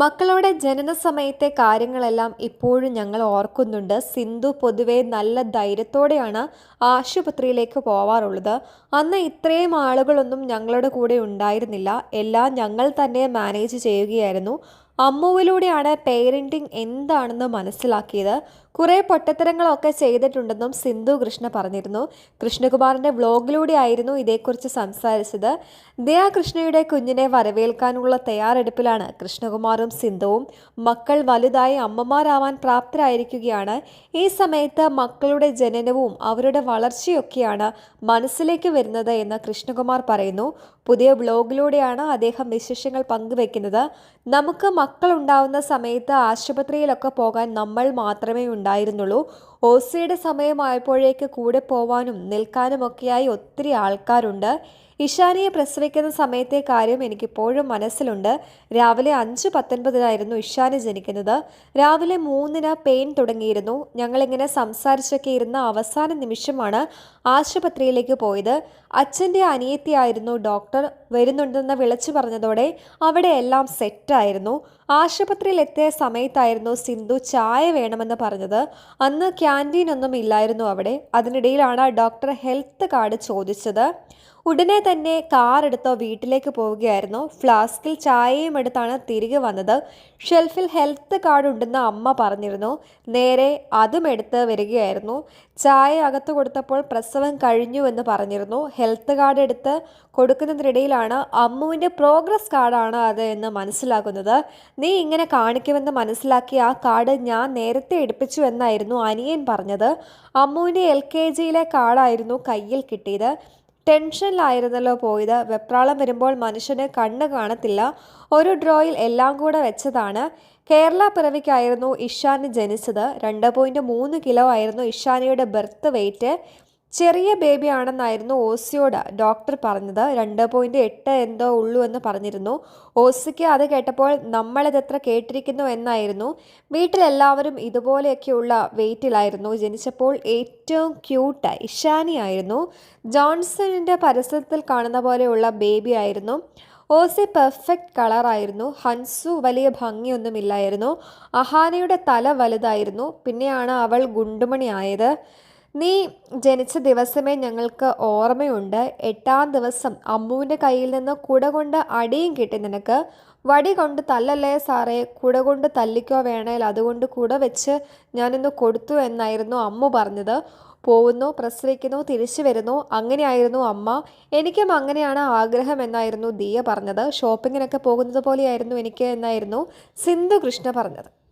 മക്കളുടെ ജനന സമയത്തെ കാര്യങ്ങളെല്ലാം ഇപ്പോഴും ഞങ്ങൾ ഓർക്കുന്നുണ്ട്. സിന്ധു പൊതുവെ നല്ല ധൈര്യത്തോടെയാണ് ആശുപത്രിയിലേക്ക് പോവാറുള്ളത്. അന്ന് ഇത്രയും ആളുകളൊന്നും ഞങ്ങളുടെ കൂടെ ഉണ്ടായിരുന്നില്ല. എല്ലാം ഞങ്ങൾ തന്നെ മാനേജ് ചെയ്യുകയായിരുന്നു. അമ്മുവിലൂടെയാണ് പേരന്റിങ് എന്താണെന്ന് മനസ്സിലാക്കിയത്. കുറേ പൊട്ടത്തരങ്ങളൊക്കെ ചെയ്തിട്ടുണ്ടെന്നും സിന്ധു കൃഷ്ണ പറഞ്ഞിരുന്നു. കൃഷ്ണകുമാറിന്റെ വ്ലോഗിലൂടെ ആയിരുന്നു ഇതേക്കുറിച്ച് സംസാരിച്ചത്. ദയാ കൃഷ്ണയുടെ കുഞ്ഞിനെ വരവേൽക്കാനുള്ള തയ്യാറെടുപ്പിലാണ് കൃഷ്ണകുമാറും സിന്ധുവും മക്കൾ വലുതായി അമ്മമാരാവാൻ പ്രാപ്തരായിരിക്കുകയാണ്. ഈ സമയത്ത് മക്കളുടെ ജനനവും അവരുടെ വളർച്ചയൊക്കെയാണ് മനസ്സിലേക്ക് വരുന്നത് എന്ന് കൃഷ്ണകുമാർ പറയുന്നു. പുതിയ വ്ലോഗിലൂടെയാണ് അദ്ദേഹം വിശേഷങ്ങൾ പങ്കുവെക്കുന്നത്. നമുക്ക് മക്കളുണ്ടാവുന്ന സമയത്ത് ആശുപത്രിയിലൊക്കെ പോകാൻ നമ്മൾ മാത്രമേ ഉണ്ടായിരുന്നുള്ളൂ. ഓസിയുടെ സമയമായപ്പോഴേക്ക് കൂടെ പോവാനും നിൽക്കാനുമൊക്കെയായി ഒത്തിരി ആൾക്കാരുണ്ട്. ഇഷാനിയെ പ്രസവിക്കുന്ന സമയത്തെ കാര്യം എനിക്കിപ്പോഴും മനസ്സിലുണ്ട്. രാവിലെ അഞ്ച് പത്തൊൻപതിനായിരുന്നു ഇഷാനി ജനിക്കുന്നത്. രാവിലെ മൂന്നിന് പെയിൻ തുടങ്ങിയിരുന്നു. ഞങ്ങളിങ്ങനെ സംസാരിച്ചൊക്കെ ഇരുന്ന അവസാന നിമിഷമാണ് ആശുപത്രിയിലേക്ക് പോയത്. അച്ഛന്റെ അനിയത്തിയായിരുന്നു ഡോക്ടർ. വരുന്നുണ്ടെന്ന് വിളിച്ചു പറഞ്ഞതോടെ അവിടെ എല്ലാം സെറ്റായിരുന്നു. ആശുപത്രിയിൽ എത്തിയ സമയത്തായിരുന്നു സിന്ധു ചായ വേണമെന്ന് പറഞ്ഞത്. അന്ന് ക്യാന്റീൻ ഒന്നും ഇല്ലായിരുന്നു അവിടെ. അതിനിടയിലാണ് ഡോക്ടർ ഹെൽത്ത് കാർഡ് ചോദിച്ചത്. ഉടനെ തന്നെ കാർ എടുത്തോ വീട്ടിലേക്ക് പോവുകയായിരുന്നു. ഫ്ലാസ്കിൽ ചായയും എടുത്താണ് തിരികെ വന്നത്. ഷെൽഫിൽ ഹെൽത്ത് കാർഡ് ഉണ്ടെന്ന് അമ്മ പറഞ്ഞിരുന്നു. നേരെ അതും എടുത്ത് വരികയായിരുന്നു. ചായ അകത്ത് കൊടുത്തപ്പോൾ പ്രസവം കഴിഞ്ഞു എന്ന് പറഞ്ഞിരുന്നു. ഹെൽത്ത് കാർഡ് എടുത്ത് കൊടുക്കുന്നതിനിടയിലാണ് അമ്മുവിന്റെ പ്രോഗ്രസ് കാർഡാണ് അത് എന്ന് മനസ്സിലാക്കുന്നത് നീ ഇങ്ങനെ കാണിക്കുമെന്ന് മനസ്സിലാക്കി ആ കാർഡ് ഞാൻ നേരത്തെ എടുപ്പിച്ചു എന്നായിരുന്നു അനിയൻ പറഞ്ഞത്. അമ്മുവിന്റെ എൽ കെ ജിയിലെ കാർഡായിരുന്നു കയ്യിൽ കിട്ടിയത്. ടെൻഷനിലായിരുന്നല്ലോ പോയത്. വെപ്രാളം വരുമ്പോൾ മനുഷ്യന് കണ്ണ് കാണത്തില്ല. ഒരു ഡ്രോയിൽ എല്ലാം കൂടെ വെച്ചതാണ്. കേരള പിറവിക്കായിരുന്നു ഇഷാന് ജനിച്ചത്. രണ്ട് പോയിന്റ് മൂന്ന് കിലോ ആയിരുന്നു ഇഷാനിയുടെ ബർത്ത് വെയ്റ്റ് ചെറിയ ബേബി ആണെന്നായിരുന്നു ഓസിയോട് ഡോക്ടർ പറഞ്ഞത്. രണ്ട് പോയിന്റ് എട്ട് എന്തോ ഉള്ളൂ എന്ന് പറഞ്ഞിരുന്നു. ഓസിക്ക് അത് കേട്ടപ്പോൾ നമ്മളിതെത്ര കേട്ടിരിക്കുന്നു എന്നായിരുന്നു. വീട്ടിലെല്ലാവരും ഇതുപോലെയൊക്കെയുള്ള വെയിറ്റിലായിരുന്നു. ജനിച്ചപ്പോൾ ഏറ്റവും ക്യൂട്ട് ഇഷാനിയായിരുന്നു ജോൺസണിന്റെ പരസ്യത്തിൽ കാണുന്ന പോലെയുള്ള ബേബി ആയിരുന്നു. ഓസി പെർഫെക്റ്റ് കളറായിരുന്നു ഹൻസു വലിയ ഭംഗിയൊന്നുമില്ലായിരുന്നു. അഹാനയുടെ തല വലുതായിരുന്നു. പിന്നെയാണ് അവൾ ഗുണ്ടുമണി ആയത്. നീ ജനിച്ച ദിവസമേ ഞങ്ങൾക്ക് ഓർമ്മയുണ്ട്. എട്ടാം ദിവസം അമ്മുവിന്റെ കയ്യിൽ നിന്ന് കുട കൊണ്ട് അടിയും കിട്ടി നിനക്ക്. വടി കൊണ്ട് തല്ലല്ലേ സാറേ? കുട കൊണ്ട് തല്ലിക്കോ വേണേൽ അതുകൊണ്ട് കുട വെച്ച് ഞാനിന്ന് കൊടുത്തു എന്നായിരുന്നു അമ്മ പറഞ്ഞത്. പോകുന്നു പ്രസവിക്കുന്നു തിരിച്ചു വരുന്നു. അങ്ങനെയായിരുന്നു അമ്മ. എനിക്കും അങ്ങനെയാണ് ആഗ്രഹം എന്നായിരുന്നു ദിയ പറഞ്ഞത്. ഷോപ്പിങ്ങിനൊക്കെ പോകുന്നത് പോലെയായിരുന്നു എനിക്ക് എന്നായിരുന്നു സിന്ധു കൃഷ്ണ പറഞ്ഞത്.